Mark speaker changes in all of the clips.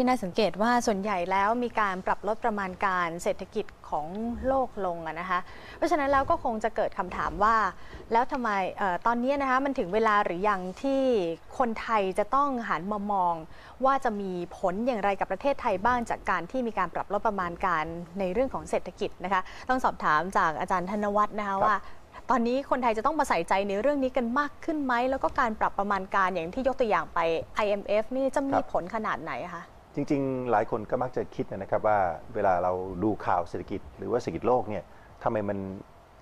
Speaker 1: ที่น่าสังเกตว่าส่วนใหญ่แล้วมีการปรับลดประมาณการเศรษฐกิจของโลกลงนะคะ เพราะฉะนั้นแล้วก็คงจะเกิดคำถามว่า แล้วทำไมออตอนนี้นะคะมันถึงเวลาหรือยังที่คนไทยจะต้องหันมามอง ว่าจะมีผลอย่างไรกับประเทศไทยบ้างจากการที่มีการปรับลดประมาณการในเรื่องของเศรษฐกิจนะคะ ต้องสอบถามจากอาจารย์ธนวัฒน์นะคะว่าตอนนี้คนไทยจะต้องมาใส่ใจในเรื่องนี้กันมากขึ้นไหม แล้วก็การปรับประมาณการอย่างที่ยกตัวอย่างไป IMF นี่จะมีผลขนาดไหนคะ
Speaker 2: จริง ๆ หลายคนก็มักจะคิดนะครับว่าเวลาเราดูข่าวเศรษฐกิจหรือว่าเศรษฐกิจโลกเนี่ยทำไมมัน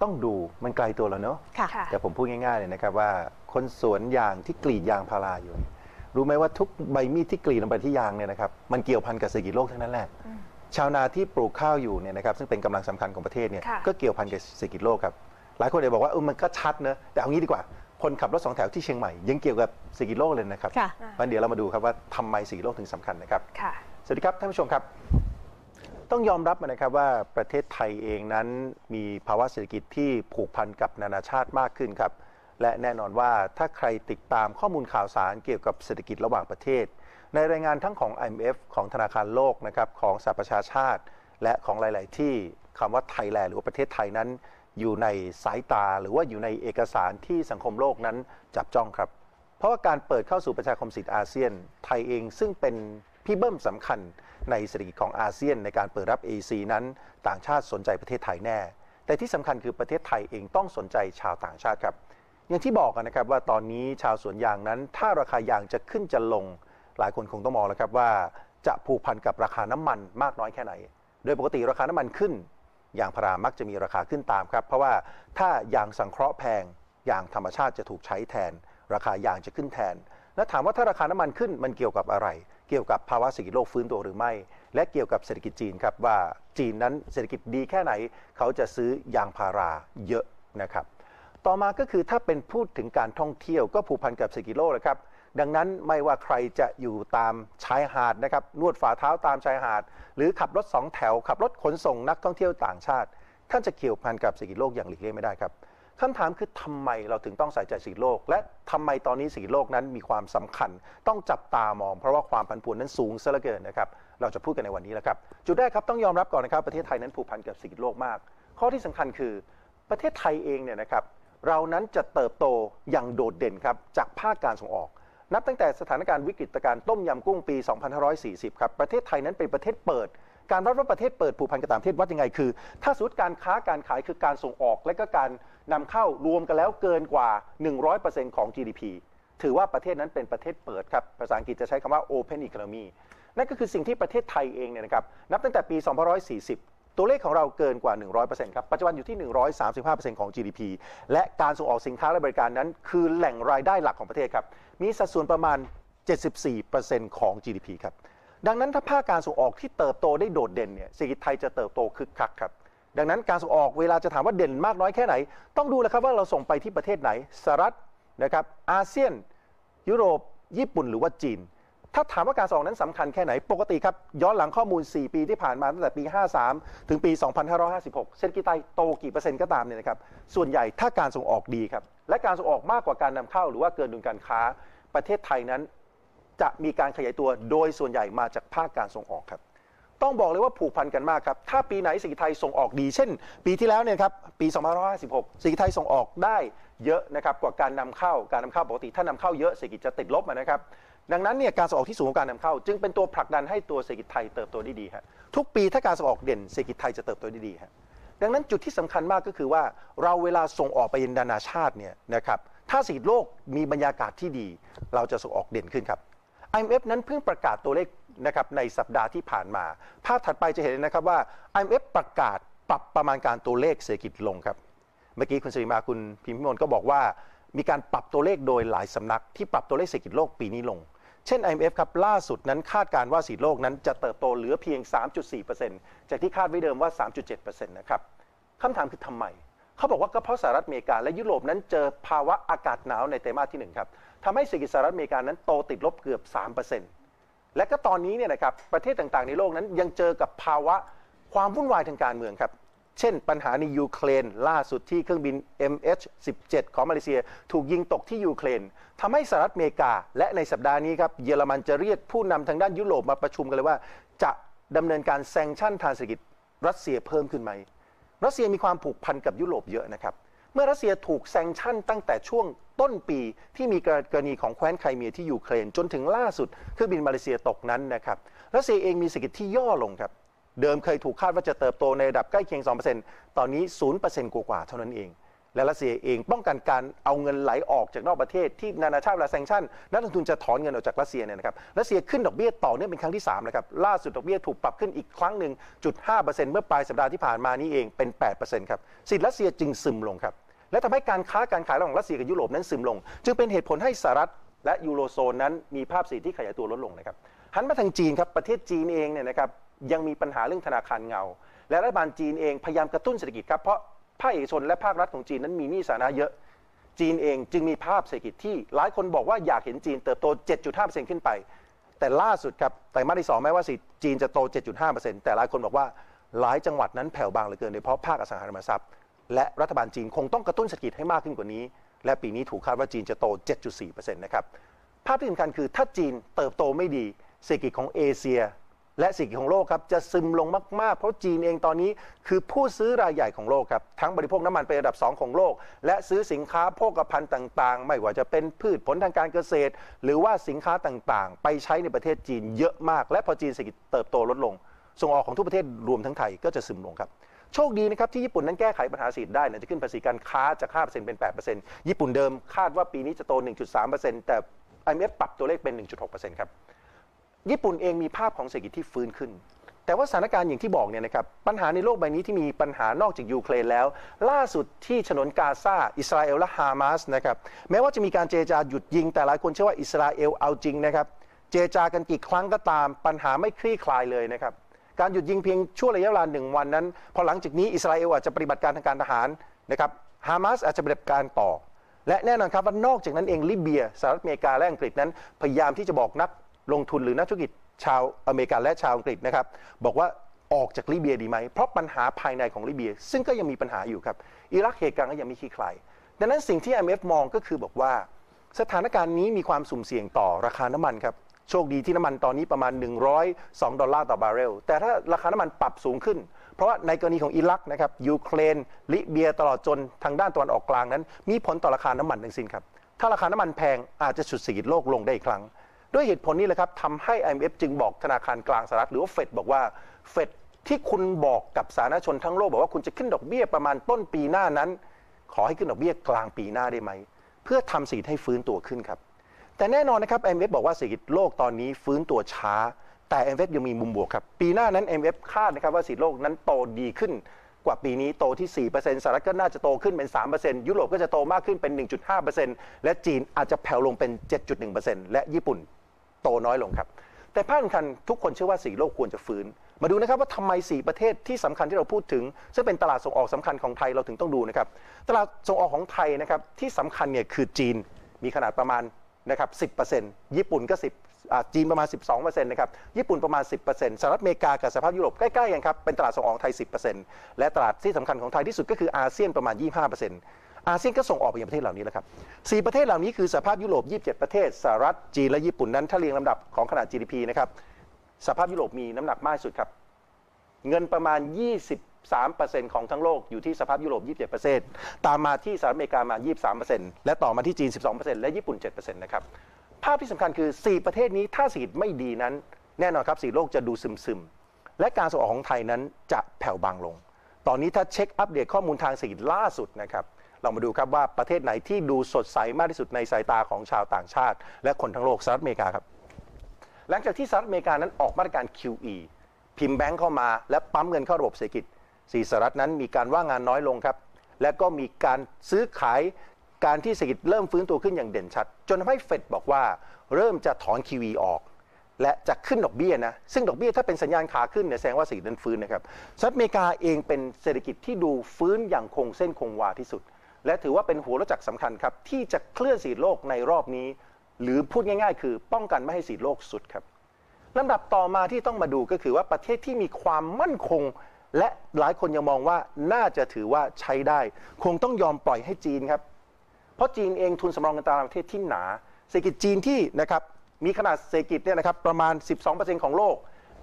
Speaker 2: ต้องดูมันไกลตัวเราเนอะ
Speaker 1: ค่ะ
Speaker 2: แต่ผมพูดง่ายๆเลยนะครับว่าคนสวนยางที่กรีดยางพาราอยู่เนี่ยรู้ไหมว่าทุกใบมีดที่กรีดลงไปที่ยางเนี่ยนะครับมันเกี่ยวพันกับเศรษฐกิจโลกทั้งนั้นแหละชาวนาที่ปลูกข้าวอยู่เนี่ยนะครับซึ่งเป็นกำลังสำคัญของประเทศเนี่ย
Speaker 3: ค่ะ
Speaker 2: ก็เกี่ยวพันกับเศรษฐกิจโลกครับ หลายคนเลยบอกว่าเออมันก็ชัดเนอะแต่เอางี้ดีกว่า คนขับรถสองแถวที่เชียงใหม่ ยังเกี่ยวกับเศรษฐกิจโลกเลยนะครับ
Speaker 1: ค่ะ
Speaker 2: วันเดี๋ยวเรามาดูครับว่าทำไมเศรษฐกิจโลกถึงสำคัญนะครับ
Speaker 3: ค่ะ
Speaker 2: สวัสดีครับท่านผู้ชมครับ ต้องยอมรับนะครับว่าประเทศไทยเองนั้นมีภาวะเศรษฐกิจที่ผูกพันกับนานาชาติมากขึ้นครับ และแน่นอนว่าถ้าใครติดตามข้อมูลข่าวสารเกี่ยวกับเศรษฐกิจระหว่างประเทศ ในรายงานทั้งของ IMF ของธนาคารโลกนะครับของสหประชาชาติ และของหลาย ๆ ที่คำว่าไทยแลนด์หรือว่าประเทศไทยนั้น อยู่ในสายตาหรือว่าอยู่ในเอกสารที่สังคมโลกนั้นจับจ้องครับ เพราะว่าการเปิดเข้าสู่ประชาคมสิทธิอาเซียน ไทยเองซึ่งเป็นพี่เบิ้มสำคัญในเศรษฐกิจของอาเซียน ในการเปิดรับ AC นั้น ต่างชาติสนใจประเทศไทยแน่ แต่ที่สำคัญคือประเทศไทยเองต้องสนใจชาวต่างชาติครับ อย่างที่บอกกันนะครับว่าตอนนี้ชาวสวนยางนั้น ถ้าราคายางจะขึ้นจะลง หลายคนคงต้องมองแล้วครับว่าจะผูกพันกับราคาน้ำมันมากน้อยแค่ไหน โดยปกติราคาน้ำมันขึ้น ยางพารามักจะมีราคาขึ้นตามครับ เพราะว่าถ้ายางสังเคราะห์แพงยางธรรมชาติจะถูกใช้แทน ราคายางจะขึ้นแทน และถามว่าถ้าราคาน้ำมันขึ้นมันเกี่ยวกับอะไร เกี่ยวกับภาวะเศรษฐกิจโลกฟื้นตัวหรือไม่ และเกี่ยวกับเศรษฐกิจจีนครับว่าจีนนั้นเศรษฐกิจดีแค่ไหน เขาจะซื้อยางพาราเยอะนะครับ ต่อมาก็คือถ้าเป็นพูดถึงการท่องเที่ยวก็ผูกพันกับเศรษฐกิจโลกนะครับ ดังนั้นไม่ว่าใครจะอยู่ตามชายหาดนะครับนวดฝ่าเท้าตามชายหาด หรือขับรถสองแถว ขับรถขนส่งนักท่องเที่ยวต่างชาติ ท่านจะเกี่ยวพันกับเศรษฐกิจโลกอย่างหลีกเลี่ยงไม่ได้ครับคำถามคือทำไมเราถึงต้องใส่ใจเศรษฐกิจโลก และทำไมตอนนี้เศรษฐกิจโลกนั้นมีความสำคัญ ต้องจับตามอง เพราะว่าความผันผวนนั้นสูงซะเหลือเกินนะครับเราจะพูดกันในวันนี้แหละครับจุดแรกครับต้องยอมรับก่อนนะครับประเทศไทยนั้นผูกพันกับเศรษฐกิจโลกมาก ข้อที่สำคัญคือประเทศไทยเองเนี่ยนะครับเรานั้นจะเติบโตอย่างโดดเด่นครับจากภาคการส่งออก นับตั้งแต่สถานการณ์วิกฤตการณ์ต้มยำกุ้งปี 2540 ครับ ประเทศไทยนั้นเป็นประเทศเปิด การวัดว่าประเทศเปิดผูกพันกับต่างประเทศวัดยังไงคือ ถ้าสมมติการค้าการขายคือการส่งออก และก็การนำเข้ารวมกันแล้วเกินกว่า 100%ของ GDP ถือว่าประเทศนั้นเป็นประเทศเปิดครับ ภาษาอังกฤษจะใช้คำว่า Open Economy นั่นก็คือสิ่งที่ประเทศไทยเองเนี่ยนะครับ นับตั้งแต่ปี 2540 ตัวเลขของเราเกินกว่า 100%ครับ ปัจจุบันอยู่ที่ 135%ของ GDP และการส่งออกสินค้าและบริการนั้น คือแหล่งรายได้หลักของประเทศครับ มีสัดส่วนประมาณ 74%ของ GDP ครับ ดังนั้นถ้าภาคการส่งออกที่เติบโตได้โดดเด่นเนี่ยเศรษฐกิจไทยจะเติบโตคึกคักครับ ดังนั้นการส่งออกเวลาจะถามว่าเด่นมากน้อยแค่ไหน ต้องดูแล้วครับว่าเราส่งไปที่ประเทศไหนสหรัฐนะครับอาเซียน ยุโรป ญี่ปุ่นหรือว่าจีน ถ้าถามว่าการส่งนั้นสำคัญแค่ไหน ปกติครับ ย้อนหลังข้อมูล 4 ปีที่ผ่านมาตั้งแต่ปี 53 ถึงปี 2556เศรษฐกิจไทยโตกี่เปอร์เซ็นต์ก็ตามเนี่ยนะครับส่วนใหญ่ถ้าการส่งออกดีครับ และการส่งออกมากกว่าการนำเข้า หรือว่าเกินดุลการค้า ประเทศไทยนั้น จะมีการขยายตัวโดยส่วนใหญ่มาจากภาคการส่งออกครับต้องบอกเลยว่าผูกพันกันมากครับ ถ้าปีไหนเศรษฐกิจไทยส่งออกดี เช่น ปีที่แล้วเนี่ยครับ ปี 2556เศรษฐกิจไทยส่งออกได้เยอะนะครับ กว่าการนำเข้า การนำเข้าปกติ ถ้านำเข้าเยอะเศรษฐกิจจะติดลบนะครับ ดังนั้นเนี่ยการส่งออกที่สูงกว่าการนำเข้า จึงเป็นตัวผลักดันให้ตัวเศรษฐกิจไทยเติบโตได้ดีฮะทุกปีถ้าการส่งออกเด่นเศรษฐกิจไทยจะเติบโตได้ดีฮะดังนั้นจุดที่สำคัญมากก็คือว่าเราเวลาส่งออกไปยังนานาชาติเนี่ยนะครับถ้าเศรษฐกิจโลกมีบรรยากาศที่ดี เราจะส่งออกเด่นขึ้นครับ IMF นั้นเพิ่งประกาศตัวเลขนะครับในสัปดาห์ที่ผ่านมา ภาพถัดไปจะเห็นเลยนะครับว่า IMF ประกาศปรับประมาณการตัวเลขเศรษฐกิจลงครับ เมื่อกี้คุณสิริมาคุณพิมพิมลก็บอกว่า มีการปรับตัวเลขโดยหลายสำนักที่ปรับตัวเลขเศรษฐกิจโลกปีนี้ลง เช่น IMF ครับล่าสุดนั้นคาดการว่าเศรษฐกิจโลกนั้นจะเติบโตเหลือเพียง 3.4%จากที่คาดไว้เดิมว่า 3.7%นะครับคำถามคือทำไม เขาบอกว่าก็เพราะสหรัฐอเมริกาและยุโรปนั้นเจอภาวะอากาศหนาวในไตรมาสที่หนึ่งครับทำให้เศรษฐกิจสหรัฐอเมริกานั้นโตติดลบเกือบ 3%และก็ตอนนี้เนี่ยนะครับประเทศต่างๆ ในโลกนั้นยังเจอกับภาวะความวุ่นวายทางการเมืองครับ เช่นปัญหาในยูเครนล่าสุดที่เครื่องบิน MH17 ของมาเลเซีย ถูกยิงตกที่ยูเครนทำให้สหรัฐอเมริกา และในสัปดาห์นี้ครับเยอรมันจะเรียกผู้นำทางด้านยุโรปมาประชุมกันเลยว่า จะดำเนินการแซงชั่นทางเศรษฐกิจรัสเซียเพิ่มขึ้นไหม รัสเซียมีความผูกพันกับยุโรปเยอะนะครับ เมื่อรัสเซียถูกแซงชั่นตั้งแต่ช่วงต้นปีที่มีกรณีของแคว้นไครเมียที่ยูเครนจนถึงล่าสุดเครื่องบินมาเลเซียตกนั้นนะครับรัสเซียเองมีเศรษฐกิจที่ย่อลงครับ เดิมเคยถูกคาดว่าจะเติบโตในระดับใกล้เคียง 2%ตอนนี้ 0%กว่าๆเท่านั้นเอง และรัสเซียเองป้องกันการเอาเงินไหลออกจากนอกประเทศที่นานาชาติเวลาแซงชั่นนักลงทุนจะถอนเงินออกจากรัสเซียเนี่ยนะครับรัสเซียขึ้นดอกเบี้ยต่อเนื่องเป็นครั้งที่3นะครับล่าสุดดอกเบี้ยถูกปรับขึ้นอีกครั้งหนึ่งจุด5%เมื่อปลายสัปดาห์ที่ผ่านมานี้เองเป็น8%ครับสิทธิรัสเซียจึงซึมลงครับและทำให้การค้าการขายระหว่างรัสเซียกับยุโรปนั้นซึมลง จึงเป็นเหตุผลให้สหรัฐและยูโรโซนนั้นมีภาพเศรษฐกิจที่ขยายตัวลดลงนะครับหันมาทางจีนครับประเทศจีนเองเนี่ยนะครับ ยังมีปัญหาเรื่องธนาคารเงา และรัฐบาลจีนเองพยายามกระตุ้นเศรษฐกิจครับเพราะภาคเอกชนและภาครัฐของจีนนั้นมีหนี้สาธารณะเยอะจีนเองจึงมีภาพเศรษฐกิจที่หลายคนบอกว่าอยากเห็นจีนเติบโต 7.5%ขึ้นไป แต่ล่าสุดครับไตรมาสที่ 2 แม้ว่าสิจีนจะโต 7.5%แต่หลายคนบอกว่าหลายจังหวัดนั้นแผ่วบางเหลือเกินโดยเฉพาะภาคอสังหาริมทรัพย์ และรัฐบาลจีนคงต้องกระตุ้นเศรษฐกิจให้มากขึ้นกว่านี้ และปีนี้ถูกคาดว่าจีนจะโต 7.4%นะครับภาพที่สำคัญคือถ้าจีนเติบโตไม่ดี เศรษฐกิจของเอเชีย และเศรษฐกิจของโลกครับจะซึมลงมาก ๆ เพราะจีนเองตอนนี้คือผู้ซื้อรายใหญ่ของโลกครับทั้งบริโภคน้ำมันเป็นอันดับ 2 ของโลก และซื้อสินค้าโภคภัณฑ์ต่าง ๆ ไม่ว่าจะเป็นพืชผลทางการเกษตร หรือว่าสินค้าต่างๆ ไปใช้ในประเทศจีนเยอะมาก และพอจีนเศรษฐกิจเติบโตลดลง ส่งออกของทุกประเทศรวมทั้งไทยก็จะซึมลงครับโชคดีนะครับที่ญี่ปุ่นนั้นแก้ไขปัญหาเศรษฐกิจได้นะจะขึ้นภาษีการค้าจาก5%เป็น 8%ญี่ปุ่นเดิมคาดว่าปีนี้จะโต 1.3%แต่ IMF ปรับตัวเลขเป็น 1.6%ครับ ญี่ปุ่นเองมีภาพของเศรษฐกิจที่ฟื้นขึ้น แต่ว่าสถานการณ์อย่างที่บอกเนี่ยนะครับปัญหาในโลกใบนี้ที่มีปัญหานอกจากยูเครนแล้ว ล่าสุดที่ฉนวนกาซาอิสราเอลและฮามาสนะครับแม้ว่าจะมีการเจรจาหยุดยิง แต่หลายคนเชื่อว่าอิสราเอลเอาจริงนะครับเจรจากันกี่ครั้งก็ตามปัญหาไม่คลี่คลายเลยนะครับการหยุดยิงเพียงช่วงระยะเวลาหนึ่งวันนั้น พอหลังจากนี้อิสราเอลอาจจะปฏิบัติการทางการทหารนะครับฮามาสอาจจะปฏิบัติการต่อ และแน่นอนครับว่านอกจากนั้นเองลิเบียสหรัฐอเมริกาและอังกฤษนั้น พยายามที่จะบอกนัก ลงทุนหรือนักธุรกิจชาวอเมริกันและชาวอังกฤษนะครับ บอกว่าออกจากลิเบียดีไหม เพราะปัญหาภายในของลิเบีย ซึ่งก็ยังมีปัญหาอยู่ครับ อิรักเหตุการณ์ก็ยังไม่คลี่คลายดังนั้นสิ่งที่ IMF มองก็คือบอกว่า สถานการณ์นี้มีความสุ่มเสี่ยงต่อราคาน้ำมันครับ โชคดีที่น้ำมันตอนนี้ประมาณ 102 ดอลลาร์ต่อบาร์เรล แต่ถ้าราคาน้ำมันปรับสูงขึ้น เพราะว่าในกรณีของอิรักนะครับยูเครน ลิเบียตลอดจนทางด้านตะวันออกกลางนั้น มีผลต่อราคาน้ำมันทั้งสิ้นครับ ถ้าราคาน้ำมันแพงอาจจะฉุดเศรษฐกิจโลกลงได้อีกครั้ง ด้วยเหตุผลนี้แหละครับทำให้ IMF จึงบอกธนาคารกลางสหรัฐหรือว่าเฟดบอกว่าเฟดที่คุณบอกกับสาธารณชนทั้งโลกบอกว่าคุณจะขึ้นดอกเบี้ยประมาณต้นปีหน้านั้น ขอให้ขึ้นดอกเบี้ยกลางปีหน้าได้ไหม เพื่อทำเศรษฐกิจให้ฟื้นตัวขึ้นครับ แต่แน่นอนนะครับ IMF บอกว่าเศรษฐกิจโลกตอนนี้ฟื้นตัวช้า แต่ IMF ยังมีมุมบวกครับ ปีหน้านั้น IMF คาดนะครับว่าเศรษฐกิจโลกนั้นโตดีขึ้นกว่าปีนี้โตที่ 4%สหรัฐก็น่าจะโตขึ้นเป็น 3%ยุโรปก็จะโตมากขึ้นเป็น 1.5%และจีนอาจจะแผ่วลงเป็น 7.1%และญี่ปุ่น โตน้อยลงครับ แต่ภาพสำคัญทุกคนเชื่อว่าสีโลกควรจะฟื้น มาดูนะครับว่าทำไม 4 ประเทศที่สำคัญที่เราพูดถึง ซึ่งเป็นตลาดส่งออกสำคัญของไทยเราถึงต้องดูนะครับตลาดส่งออกของไทยนะครับที่สำคัญเนี่ยคือจีนมีขนาดประมาณนะครับ10%ญี่ปุ่นก็ 10จีนประมาณ 12%นะครับญี่ปุ่นประมาณ 10%สหรัฐอเมริกากับสหภาพยุโรปใกล้ๆกันครับเป็นตลาดส่งออกไทย 10%และตลาดที่สำคัญของไทยที่สุดก็คืออาเซียนประมาณ 25% อาเซียนก็ส่งออกไปยังประเทศเหล่านี้แล้วครับสี่ประเทศเหล่านี้คือสภาพยุโรป 27 ประเทศสหรัฐจีนและญี่ปุ่นนั้น ถ้าเรียงลำดับของขนาด GDP นะครับสภาพยุโรปมีน้ำหนักมากสุดครับ เงินประมาณ 23%ของทั้งโลกอยู่ที่สภาพยุโรป 27%ตามมาที่สหรัฐอเมริกามา 23%และต่อมาที่จีน 12%และญี่ปุ่น 7%นะครับภาพที่สำคัญคือ 4 ประเทศนี้ถ้าเศรษฐีไม่ดีนั้น แน่นอนครับเศรษฐกิจโลกจะดูซึมๆ และการส่งออกของไทยนั้นจะแผ่วบางลง ตอนนี้ถ้าเช็คอัปเดตข้อมูลทางเศรษฐกิจล่าสุดนะครับ เรามาดูครับว่าประเทศไหนที่ดูสดใสมากที่สุดในสายตาของชาวต่างชาติ และคนทั้งโลกสหรัฐอเมริกาครับ หลังจากที่สหรัฐอเมริกานั้นออกมาตรการ QE พิมพ์แบงก์เข้ามาและปั๊มเงินเข้าระบบเศรษฐกิจสีสหรัฐนั้นมีการว่างงานน้อยลงครับ และก็มีการซื้อขายการที่เศรษฐกิจเริ่มฟื้นตัวขึ้นอย่างเด่นชัด จนทำให้เฟดบอกว่าเริ่มจะถอน QE ออกและจะขึ้นดอกเบี้ยนะ ซึ่งดอกเบี้ยถ้าเป็นสัญญาณขาขึ้นเนี่ยแสดงว่าเศรษฐกิจนั้นฟื้นนะครับสหรัฐอเมริกาเองเป็นเศรษฐกิจที่ดูฟื้นอย่างคงเส้นคงวาที่สุด และถือว่าเป็นหัวรถจักรสำคัญครับ ที่จะเคลื่อนเศรษฐโลกในรอบนี้ หรือพูดง่ายๆ คือป้องกันไม่ให้เศรษฐโลกสุดครับลำดับต่อมาที่ต้องมาดูก็คือว่าประเทศที่มีความมั่นคง และหลายคนยังมองว่าน่าจะถือว่าใช้ได้ คงต้องยอมปล่อยให้จีนครับ เพราะจีนเองทุนสำรองเงินตราต่างประเทศที่หนา เศรษฐกิจจีนที่นะครับมีขนาดเศรษฐกิจเนี่ยนะครับประมาณ 12%ของโลก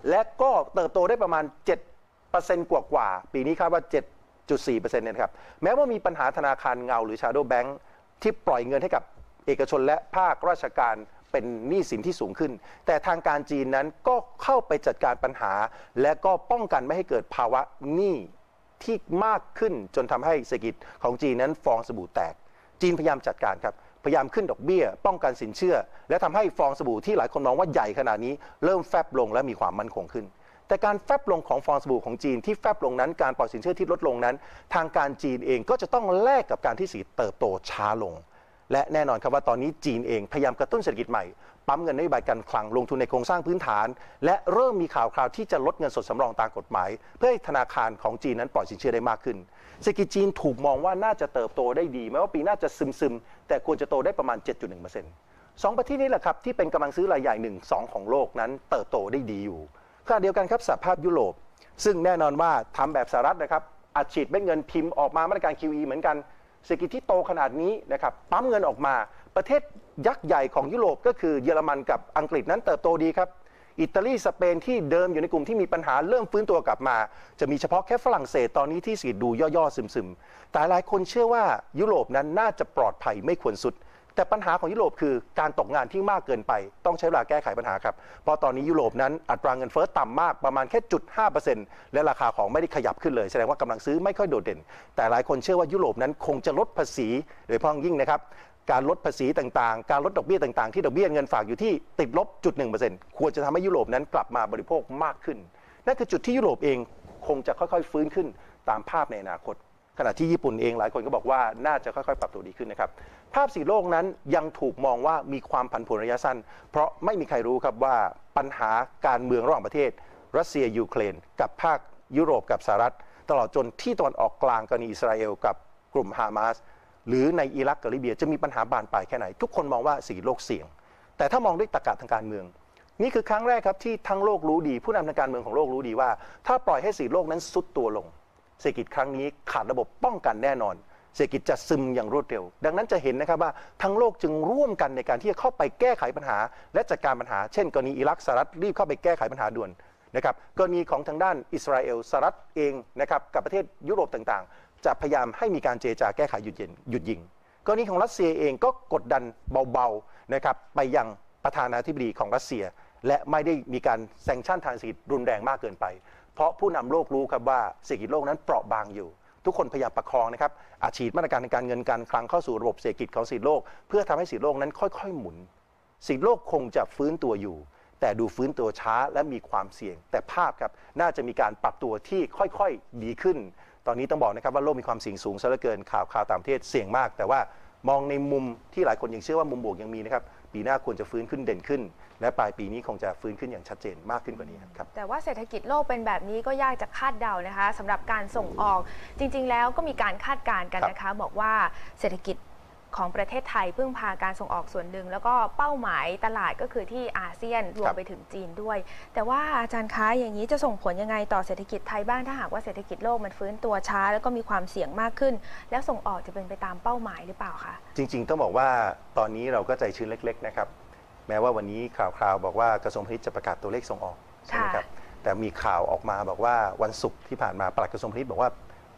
Speaker 2: และก็เติบโตได้ประมาณ 7%กว่ากว่าปีนี้คาดว่า 7.4%เนี่ยนะครับแม้ว่ามีปัญหาธนาคารเงาหรือ shadow bank ที่ปล่อยเงินให้กับเอกชนและภาคราชการเป็นหนี้สินที่สูงขึ้น แต่ทางการจีนนั้นก็เข้าไปจัดการปัญหา และก็ป้องกันไม่ให้เกิดภาวะหนี้ที่มากขึ้นจนทำให้เศรษฐกิจของจีนนั้นฟองสบู่แตก จีนพยายามจัดการครับพยายามขึ้นดอกเบี้ย ป้องกันสินเชื่อ และทำให้ฟองสบู่ที่หลายคนมองว่าใหญ่ขนาดนี้ เริ่มแฟบลงและมีความมั่นคงขึ้น แต่การแฟบลงของฟองสบู่ของจีนที่แฟบลงนั้นการปล่อยสินเชื่อที่ลดลงนั้น ทางการจีนเองก็จะต้องแลกกับการที่สีเติบโตช้าลง และแน่นอนครับว่าตอนนี้จีนเองพยายามกระตุ้นเศรษฐกิจใหม่ ปั๊มเงินนโยบายการคลังลงทุนในโครงสร้างพื้นฐาน และเริ่มมีข่าวคราวที่จะลดเงินสดสำรองตามกฎหมาย เพื่อให้ธนาคารของจีนนั้นปล่อยสินเชื่อได้มากขึ้นเศรษฐกิจจีนถูกมองว่าน่าจะเติบโตได้ดีแม้ว่าปีหน้าจะซึมๆแต่ควรจะโตได้ประมาณ 7.1%สองประเทศนี้แหละครับที่เป็นกำลังซื้อรายใหญ่หนึ่งสองของโลกนั้นเติบโตได้ดีอยู่ ขณะเดียวกันครับสหภาพยุโรป ซึ่งแน่นอนว่าทำแบบสหรัฐนะครับอัดฉีดเม็ดเงินพิมพ์ออกมามาตรการ QE เหมือนกันเศรษฐกิจที่โตขนาดนี้นะครับปั๊มเงินออกมา ประเทศยักษ์ใหญ่ของยุโรปก็คือเยอรมันกับอังกฤษนั้นเติบโตดีครับอิตาลีสเปนที่เดิมอยู่ในกลุ่มที่มีปัญหาเริ่มฟื้นตัวกลับมา จะมีเฉพาะแค่ฝรั่งเศสตอนนี้ที่สีดูย่อๆซึมๆ แต่หลายคนเชื่อว่ายุโรปนั้นน่าจะปลอดภัยไม่ควรสุด แต่ปัญหาของยุโรปคือการตกงานที่มากเกินไป ต้องใช้เวลาแก้ไขปัญหาครับ เพราะตอนนี้ยุโรปนั้นอัตราเงินเฟ้อต่ำมากประมาณแค่จุด5%และราคาของไม่ได้ขยับขึ้นเลย แสดงว่ากำลังซื้อไม่ค่อยโดดเด่น แต่หลายคนเชื่อว่ายุโรปนั้นคงจะลดภาษีโดยเฉพาะองยิ่งนะครับการลดภาษีต่างๆ การลดดอกเบี้ยต่างๆ ที่ดอกเบี้ยเงินฝากอยู่ที่ติดลบจุดหนึ่งเปอร์เซ็นต์ควรจะทำให้ยุโรปนั้นกลับมาบริโภคมากขึ้น นั่นคือจุดที่ยุโรปเองคงจะค่อยๆ ฟื้นขึ้นตามภาพในอนาคต ขณะที่ญี่ปุ่นเองหลายคนก็บอกว่าน่าจะค่อยๆ ปรับตัวดีขึ้นนะครับ ภาพสีโลกนั้นยังถูกมองว่ามีความผันผวนระยะสั้น เพราะไม่มีใครรู้ครับว่าปัญหาการเมืองระหว่างประเทศ รัสเซียยูเครน กับภาคยุโรปกับสหรัฐ ตลอดจนที่ตะวันออกกลางกรณีอิสราเอลกับกลุ่มฮามาสหรือในอิรักกับลิเบียจะมีปัญหาบานปลายแค่ไหน ทุกคนมองว่าสีโลกเสี่ยง แต่ถ้ามองด้วยตรรกะทางการเมือง นี่คือครั้งแรกครับที่ทั้งโลกรู้ดี ผู้นำทางการเมืองของโลกรู้ดีว่า ถ้าปล่อยให้สีโลกนั้นซุดตัวลง เศรษฐกิจครั้งนี้ขาดระบบป้องกันแน่นอน เศรษฐกิจจะซึมอย่างรวดเร็ว ดังนั้นจะเห็นนะครับว่าทั้งโลกจึงร่วมกันในการที่จะเข้าไปแก้ไขปัญหา และจัดการปัญหา เช่น กรณีอิรักสหรัฐรีบเข้าไปแก้ไขปัญหาด่วนนะครับกรณีของทางด้านอิสราเอลสหรัฐเองนะครับกับประเทศยุโรปต่างๆ จะพยายามให้มีการเจรจาแก้ไขหยุดเย็นหยุดยิงกรณีของรัสเซียเองก็กดดันเบาๆนะครับไปยังประธานาธิบดีของรัสเซีย และไม่ได้มีการแซงชั่นทางเศรษฐกิจรุนแรงมากเกินไป เพราะผู้นำโลกรู้ครับว่าเศรษฐกิจโลกนั้นเปราะบางอยู่ ทุกคนพยายามประคองนะครับอาฉีดมาตรการในการเงินการคลังเข้าสู่ระบบเศรษฐกิจของเศรษฐกิจโลก เพื่อทำให้เศรษฐกิจโลกนั้นค่อยๆ หมุนเศรษฐกิจโลกคงจะฟื้นตัวอยู่ แต่ดูฟื้นตัวช้าและมีความเสี่ยง แต่ภาพครับน่าจะมีการปรับตัวที่ค่อยๆดีขึ้น ตอนนี้ต้องบอกนะครับว่าโลกมีความเสี่ยงสูงซะเหลือเกินข่าวข่าวต่างประเทศเสี่ยงมาก แต่ว่ามองในมุมที่หลายคนยังเชื่อว่ามุมบวกยังมีนะครับ ปีหน้าควรจะฟื้นขึ้นเด่นขึ้น และปลายปีนี้คงจะฟื้นขึ้นอย่างชัดเจนมากขึ้นกว่านี้ครับ
Speaker 1: แต่ว่าเศรษฐกิจโลกเป็นแบบนี้ก็ยากจะคาดเดานะคะสำหรับการส่งออกจริง ๆ แล้วก็มีการคาดการณ์กันนะคะ บอกว่าเศรษฐกิจ ของประเทศไทยพึ่งพาการส่งออกส่วนหนึ่ง แล้วก็เป้าหมายตลาดก็คือที่อาเซียนรว
Speaker 2: ค
Speaker 1: ม
Speaker 2: รับ
Speaker 1: ไปถึงจีนด้วย แต่ว่าอาจารย์คะอย่างนี้จะส่งผลยังไงต่อเศรษฐกิจไทยบ้างถ้าหากว่าเศรษฐกิจโลกมันฟื้นตัวช้า แล้วก็มีความเสี่ยงมากขึ้น แล้วส่งออกจะเป็นไปตามเป้าหมายหรือเปล่าคะ
Speaker 2: จริง ๆ ต้องบอกว่าตอนนี้เราก็ใจชื้นเล็ก ๆ นะครับ แม้ว่าวันนี้ข่าวคราวบอกว่ากระทรวงพาณิชย์จะประกาศตัวเลขส่งออกใช่ไหมครับแต่มีข่าวออกมาบอกว่าวันศุกร์ที่ผ่านมาปลัดกระทรวงพาณิชย์บอกว่า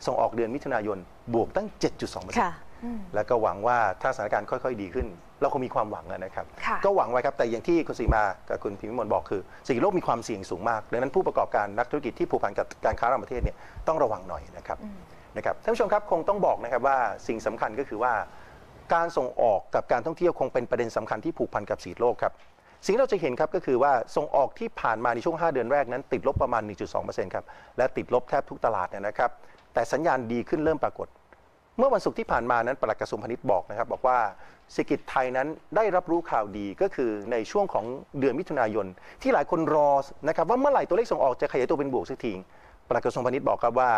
Speaker 2: ส่งออกเดือนมิถุนายนบวกตั้ง 7.2%
Speaker 1: ค่ะอืม
Speaker 2: แล้วก็หวังว่าถ้าสถานการณ์ค่อยๆ ดีขึ้น เราคงมีความหวังอะนะครับ
Speaker 1: ค่ะ
Speaker 2: ก็หวังไว้ครับ แต่อย่างที่คุณสีมากับคุณพิมพ์วิมลบอกคือสิ่งโลกมีความเสี่ยงสูงมากดังนั้นผู้ประกอบการนักธุรกิจที่ผูกพันกับการค้าระหว่างประเทศเนี่ยต้องระวังหน่อยนะครับ
Speaker 1: อืม
Speaker 2: นะครับท่านผู้ชมครับคงต้องบอกนะครับว่าสิ่งสำคัญก็คือว่า การส่งออกกับการท่องเที่ยวคงเป็นประเด็นสำคัญที่ผูกพันกับสีโลกครับสิ่งที่เราจะเห็นครับก็คือว่าส่งออกที่ผ่านมาในช่วง 5 เดือนแรกนั้น ติดลบประมาณ 1.2%ครับและติดลบแทบทุกตลาดเนี่ยนะครับแต่สัญญาณดีขึ้นเริ่มปรากฏ เมื่อวันศุกร์ที่ผ่านมานั้นปลัดกระทรวงพาณิชย์บอกนะครับบอกว่าเศรษฐกิจไทยนั้นได้รับรู้ข่าวดีก็คือในช่วงของเดือนมิถุนายน ที่หลายคนรอนะครับว่าเมื่อไหร่ตัวเลขส่งออกจะขยายตัวเป็นบวกสักทีปลัดกระทรวงพาณิชย์บอกครับว่า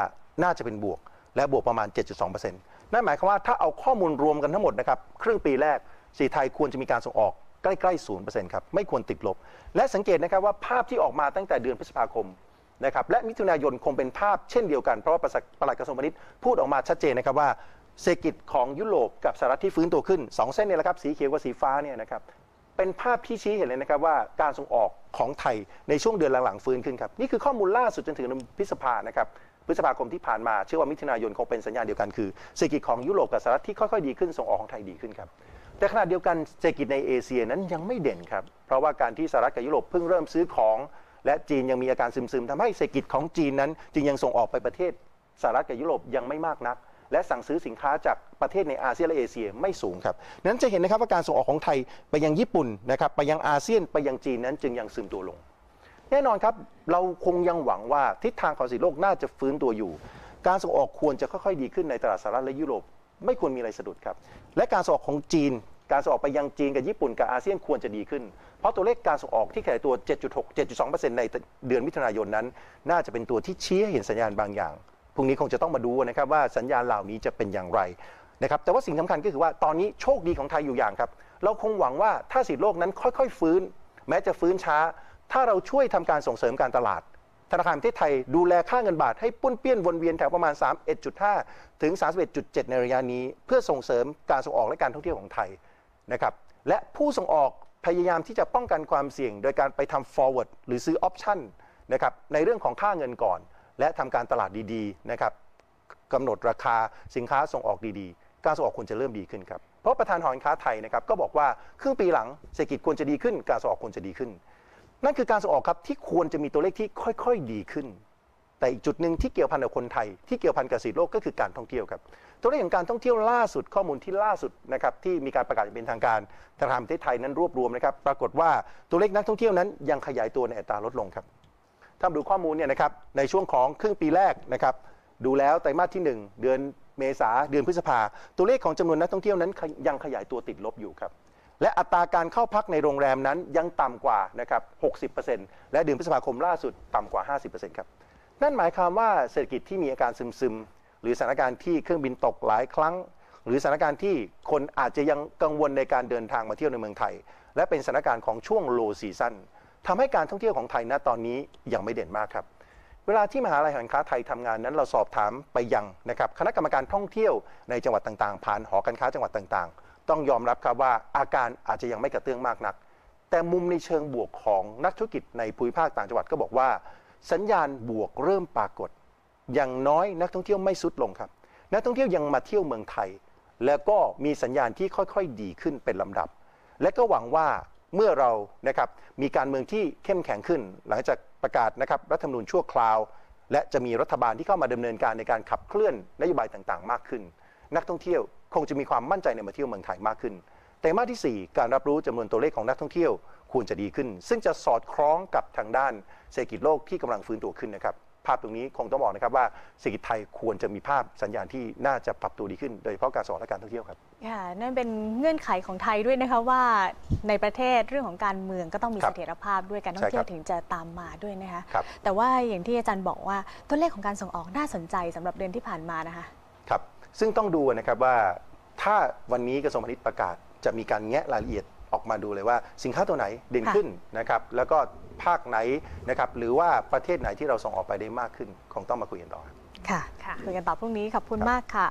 Speaker 2: น่าจะเป็นบวก และบวกประมาณ 7.2%นั่นหมายความว่าถ้าเอาข้อมูลรวมกันทั้งหมดนะครับครึ่งปีแรกสีไทยควรจะมีการส่งออกใกล้ๆ0%ครับไม่ควรติดลบ และสังเกตนะครับว่าภาพที่ออกมาตั้งแต่เดือนพฤษภาคม นะครับและมิถุนายนคงเป็นภาพเช่นเดียวกันเพราะว่าปลัดกระทรวงพาณิชย์พูดออกมาชัดเจนนะครับว่าเศรษฐกิจของยุโรปกับสหรัฐที่ฟื้นตัวขึ้น 2 เส้นเนี่ยแหละครับสีเขียวกับสีฟ้าเนี่ยนะครับเป็นภาพที่ชี้เห็นเลยนะครับว่าการส่งออกของไทยในช่วงเดือนหลังๆฟื้นขึ้นครับนี่คือข้อมูลล่าสุดจนถึงพฤษภานะครับพฤษภาคมที่ผ่านมาเชื่อว่ามิถุนายนคงเป็นสัญญาณเดียวกันคือเศรษฐกิจของยุโรปกับสหรัฐที่ค่อยๆดีขึ้นส่งออกของไทยดีขึ้นครับแต่ขณะเดียวกันเศรษฐกิจในเอเชียนั้นยังไม่เด่นครับเพราะว่าการที่สหรัฐกับยุโรปเพิ่งเริ่มซื้อของ และจีนยังมีอาการซึมๆทำให้เศรษฐกิจของจีนนั้นจึงยังส่งออกไปประเทศสหรัฐกับยุโรปยังไม่มากนัก และสั่งซื้อสินค้าจากประเทศในอาเซียนและเอเชียไม่สูงครับนั้นจะเห็นนะครับว่าการส่งออกของไทยไปยังญี่ปุ่นนะครับไปยังอาเซียนไปยังจีนนั้นจึงยังซึมตัวลง แน่นอนครับเราคงยังหวังว่าทิศทางของเศรษฐกิโลกน่าจะฟื้นตัวอยู่ การส่งออกควรจะค่อยๆ ดีขึ้นในตลาดสหรัฐและยุโรป ไม่ควรมีอะไรสะดุดครับและการส่งออกของจีน การส่งออกไปยังจีนกับญี่ปุ่นกับอาเซียนควรจะดีขึ้น เพราะตัวเลขการส่งออกที่ขยายตัว 7.6 7.2%ในเดือนมิถุนายนนั้น น่าจะเป็นตัวที่ชี้ให้เห็นสัญญาณบางอย่างพรุ่งนี้คงจะต้องมาดูนะครับว่าสัญญาณเหล่านี้จะเป็นอย่างไรนะครับแต่ว่าสิ่งสำคัญก็คือว่าตอนนี้โชคดีของไทยอยู่อย่างครับเราคงหวังว่าถ้าสิทธิโลกนั้นค่อยๆ ฟื้น แม้จะฟื้นช้า ถ้าเราช่วยทำการส่งเสริมการตลาด ธนาคารประเทศไทยดูแลค่าเงินบาทให้ปุ้นเปี้ยนวนเวียนแถวประมาณ 31.5 ถึง 31.7 ในระยะนี้ เพื่อส่งเสริมการส่งออกและการท่องเที่ยวของไทย นะครับและผู้ส่งออกพยายามที่จะป้องกันความเสี่ยง โดยการไปทำ forward หรือซื้อ option นะครับในเรื่องของค่าเงินก่อน และทำการตลาดดีๆนะครับกำหนดราคาสินค้าส่งออกดีๆ การส่งออกควรจะเริ่มดีขึ้นครับเพราะประธานหอการค้าไทยนะครับก็บอกว่าครึ่งปีหลังเศรษฐกิจควรจะดีขึ้น การส่งออกควรจะดีขึ้น นั่นคือการส่งออกครับที่ควรจะมีตัวเลขที่ค่อยๆดีขึ้น แต่อีกจุดหนึ่งที่เกี่ยวพันกับคนไทย ที่เกี่ยวพันกับสีโลกก็คือการท่องเที่ยวครับตัวเลขของการท่องเที่ยวล่าสุดข้อมูลที่ล่าสุดนะครับที่มีการประกาศเป็นทางการธนาคารประเทศไทยนั้นรวบรวมนะครับ ปรากฏว่าตัวเลขนักท่องเที่ยวนั้นยังขยายตัวในอัตราลดลงครับถ้าดูข้อมูลเนี่ยนะครับในช่วงของครึ่งปีแรกนะครับดูแล้วไตรมาสที่ 1 เดือนเมษาเดือนพฤษภาตัวเลขของจำนวนนักท่องเที่ยวนั้นยังขยายตัวติดลบอยู่ครับและอัตราการเข้าพักในโรงแรมนั้นยังต่ำกว่านะครับ 60%และเดือนพฤษภาคมล่าสุดต่ำกว่า 50%ครับ นั่นหมายความว่าเศรษฐกิจที่มีอาการซึมๆ หรือสถานการณ์ที่เครื่องบินตกหลายครั้ง หรือสถานการณ์ที่คนอาจจะยังกังวลในการเดินทางมาเที่ยวในเมืองไทย และเป็นสถานการณ์ของช่วงโลซีซันทำให้การท่องเที่ยวของไทยณตอนนี้ยังไม่เด่นมากครับ เวลาที่มหาลัยการค้าไทยทำงานนั้นเราสอบถามไปยังนะครับคณะกรรมการท่องเที่ยวในจังหวัดต่างๆ ผ่านหอการค้าจังหวัดต่างๆ ต้องยอมรับครับว่าอาการอาจจะยังไม่กระเตื้องมากนัก แต่มุมในเชิงบวกของนักธุรกิจในภูมิภาคต่างจังหวัดก็บอกว่า สัญญาณบวกเริ่มปรากฏ อย่างน้อยนักท่องเที่ยวไม่สุดลงครับ นักท่องเที่ยวยังมาเที่ยวเมืองไทย แล้วก็มีสัญญาณที่ค่อยๆ ดีขึ้นเป็นลำดับ และก็หวังว่าเมื่อเรานะครับมีการเมืองที่เข้มแข็งขึ้น หลังจากประกาศนะครับรัฐธรรมนูญชั่วคราว และจะมีรัฐบาลที่เข้ามาดำเนินการในการขับเคลื่อนนโยบายต่างๆ มากขึ้น นักท่องเที่ยวคงจะมีความมั่นใจในมาเที่ยวเมืองไทยมากขึ้นแต่มาที่ 4 การรับรู้จำนวนตัวเลขของนักท่องเที่ยว ควรจะดีขึ้น ซึ่งจะสอดคล้องกับทางด้านเศรษฐกิจโลกที่กำลังฟื้นตัวขึ้นนะครับภาพตรงนี้คงต้องบอกนะครับว่าเศรษฐกิจไทยควรจะมีภาพสัญญาณที่น่าจะปรับตัวดีขึ้น โดยเฉพาะการส่งออกและการท่องเที่ยวครับ
Speaker 1: ค่ะนั่นเป็นเงื่อนไขของไทยด้วยนะคะว่าในประเทศเรื่องของการเมืองก็ต้องมี
Speaker 2: ครั
Speaker 1: เส
Speaker 2: บ
Speaker 1: ถียรภาพด้วยการท่องเที่ยว
Speaker 2: ใช่ครับ
Speaker 1: ถึงจะตามมาด้วยนะคะ
Speaker 2: ครับ
Speaker 1: แต่ว่าอย่างที่อาจารย์บอกว่าตัวเลขของการส่งออกน่าสนใจสำหรับเดือนที่ผ่านมานะคะ
Speaker 2: ครับซึ่งต้องดูนะครับว่าถ้าวันนี้กระทรวงพาณิชย์ประกาศจะมีการแงะรายละเอียด ออกมาดูเลยว่าสินค้าตัวไหนเด่น
Speaker 1: ค่ะ
Speaker 2: ขึ้นนะครับแล้วก็ภาคไหนนะครับหรือว่าประเทศไหนที่เราส่งออกไปได้มากขึ้น คงต้องมาคุยกันต่อครับ
Speaker 1: ค่ะ
Speaker 3: ค่ะ
Speaker 1: คุยกันต่อพรุ่งนี้ขอบคุณมากค่ะ